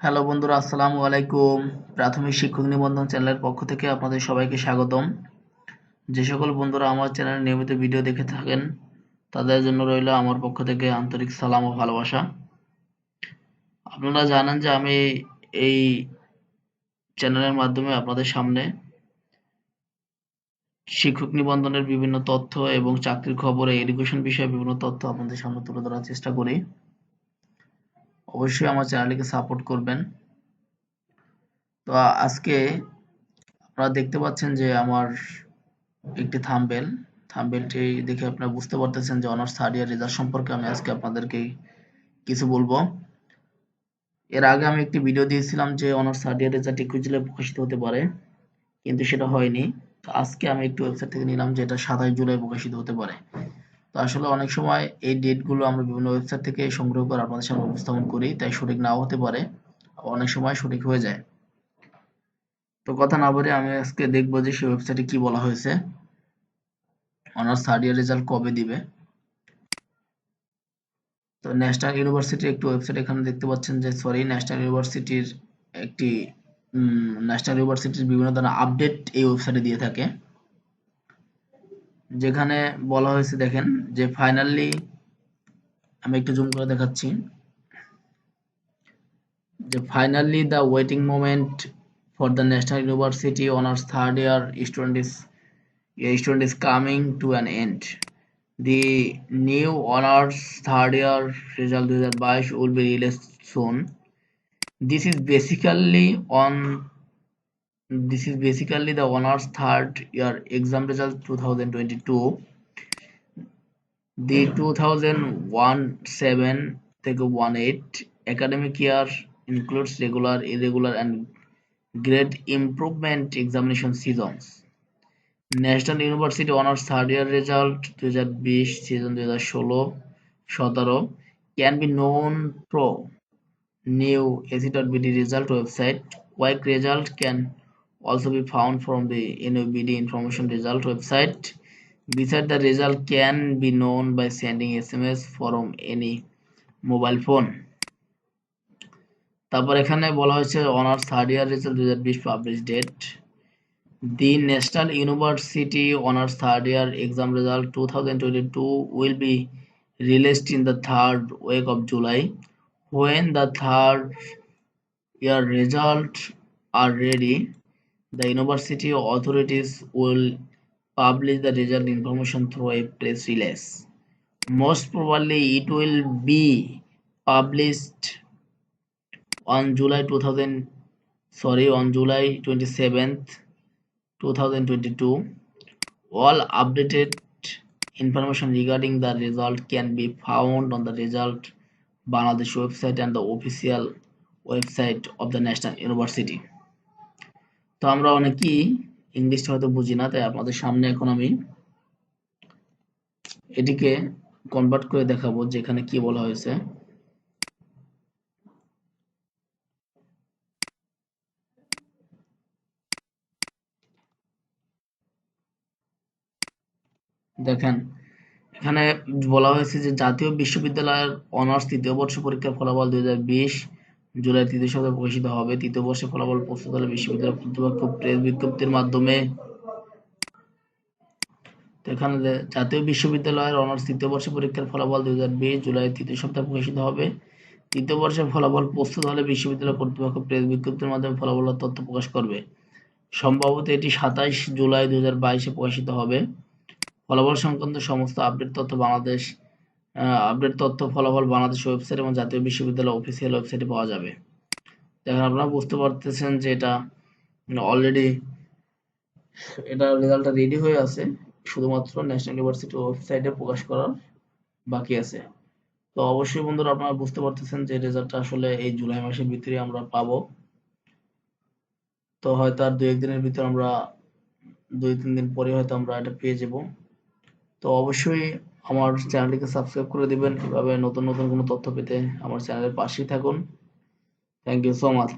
Hello বন্ধুরা, আসসালামু আলাইকুম। প্রাথমিক শিক্ষক নিবন্ধন চ্যানেলের পক্ষ থেকে আপনাদের সবাইকে স্বাগতম। যে সকল বন্ধুরা আমার চ্যানেলে নিয়মিত ভিডিও দেখে থাকেন, তাদের জন্য রইল আমার পক্ষ থেকে আন্তরিক সালাম ও ভালোবাসা। আপনারা জানেন যে আমি এই চ্যানেলের মাধ্যমে আপনাদের সামনে শিক্ষক নিবন্ধনের বিভিন্ন তথ্য এবং চাকরির খবর, এডুকেশন বিষয়ে বিভিন্ন তথ্য আপনাদের সামনে তুলে ধরার চেষ্টা করি। অবশ্যই আমার চ্যানেলটিকে সাপোর্ট করবেন। তো আজকে আপনারা দেখতে পাচ্ছেন যে আমার একটি থাম্বেল। থাম্বেলটি দেখে আপনারা বুঝতে পারতেছেন যে অনার্স থার্ড ইয়ার রেজাল্ট সম্পর্কে আমি আজকে আপনাদেরকে কিছু বলব। এর আগে আমি একটি ভিডিও দিয়েছিলাম যে অনার্স থার্ড ইয়ার রেজাল্ট একুশ জুলাই প্রকাশিত হতে পারে, কিন্তু সেটা হয়নি। তো আজকে আমি একটি ওয়েবসাইট থেকে নিলাম যে এটা সাতাশ জুলাই প্রকাশিত হতে পারে। তো আসলে অনেক সময় এই ডেটগুলো আমরা বিভিন্ন ওয়েবসাইট থেকে সংগ্রহ করে আপনাদের সামনে উপস্থাপন করি, তাই সঠিক নাও হতে পারে, অনেক সময় সঠিক হয়ে যায়। তো কথা না বলে আমি আজকে দেখব যে সেই ওয়েবসাইটে কি বলা হয়েছে। অনার্স থার্ড ইয়ার রেজাল্ট কবে দিবে? তো ন্যাশনাল ইউনিভার্সিটির একটি ওয়েবসাইট এখানে দেখতে পাচ্ছেন যে সরি ন্যাশনাল ইউনিভার্সিটির একটি ন্যাশনাল ইউনিভার্সিটির বিভিন্ন ধরনের আপডেট এই ওয়েবসাইটে দিয়ে থাকে। যেখানে বলা হয়েছে, দেখেন, যে ফাইনালি আমি একটু জুম করে দেখাচ্ছি যে finally the waiting moment for the national university honours third year student is student is coming to an end The new honors third year result 2022 will be released soon. This is basically on this is basically the honors third year exam result 2022 the 2001 7 থেকে 18 academic year includes regular irregular and grade improvement examination seasons national university honours third year result দুই হাজার বিশ season দুই হাজার ষোলো সতেরো can be result website new result dot also be found from the NOBD information result website. Besides, the result can be known by sending SMS from any mobile phone. তারপর এখানে বলা হয়েছে অনার্স থার্ড ইয়ার রেজাল্ট দু হাজার publish date the national university honours third year exam result two thousand twenty two will be released in the third week of July when the third year result are ready the university authorities will publish the result information through a press release. Most probably, it will be published on July 2000. Sorry, on July 27th. 2022 all updated information regarding the result can be found on the result bangladesh website and the official website of the national university তো আমরা অনেকেই ইংলিশটা হয়তো বুঝি না, তাই আপনাদের সামনে এখন আমি এটিকে কনভার্ট করে দেখাবো যে এখানে কি বলা হয়েছে। দেখেন, এখানে বলা হয়েছে যে জাতীয় বিশ্ববিদ্যালয়ের অনার্স তৃতীয় বর্ষ পরীক্ষার ফলাফল দুই হাজার বিশ জুলাই তৃতীয় সপ্তাহে প্রকাশিত হবে। তৃতীয় বর্ষের ফলাফল প্রস্তুত হলে বিশ্ববিদ্যালয় কর্তৃপক্ষ প্রেস বিজ্ঞপ্তির মাধ্যমে এখানে জাতীয় বিশ্ববিদ্যালয়ের অনার্স তৃতীয় বর্ষের পরীক্ষার ফলাফল দুই জুলাই তৃতীয় সপ্তাহে প্রকাশিত হবে। তৃতীয় বর্ষের ফলাফল প্রস্তুত হলে বিশ্ববিদ্যালয় কর্তৃপক্ষ প্রেস বিজ্ঞপ্তির মাধ্যমে ফলাফলের তথ্য প্রকাশ করবে। সম্ভবত এটি সাতাইশ জুলাই দু হাজার বাইশে প্রকাশিত হবে। ফলাফল সংক্রান্ত সমস্ত আপডেট তথ্য বাংলাদেশ আপডেট তথ্য ফলাফল বাংলাদেশ ওয়েবসাইট এবং জাতীয় বিশ্ববিদ্যালয় অফিসিয়াল ওয়েবসাইটে পাওয়া যাবে। দেখেন আপনারা বুঝতে পারতেছেন যে এটা অলরেডি এটা রেজাল্টটা রেডি হয়ে আছে। শুধুমাত্র ন্যাশনাল ইউনিভার্সিটি ওয়েবসাইটে প্রকাশ করার বাকি আছে। তো অবশ্যই বন্ধুরা আপনারা বুঝতে পারতেছেন যে রেজাল্টটা আসলে এই জুলাই মাসের ভিতরে আমরা পাবো। তো হয়তো আর দু একদিনের ভিতর আমরা দুই তিন দিন পরে হয়তো আমরা এটা পেয়ে যাব। তো অবশ্যই আমার চ্যানেলটিকে সাবস্ক্রাইব করে দিবেন। এভাবে নতুন নতুন কোনো তথ্য পেতে আমার চ্যানেলের পাশেই থাকুন। Thank you so much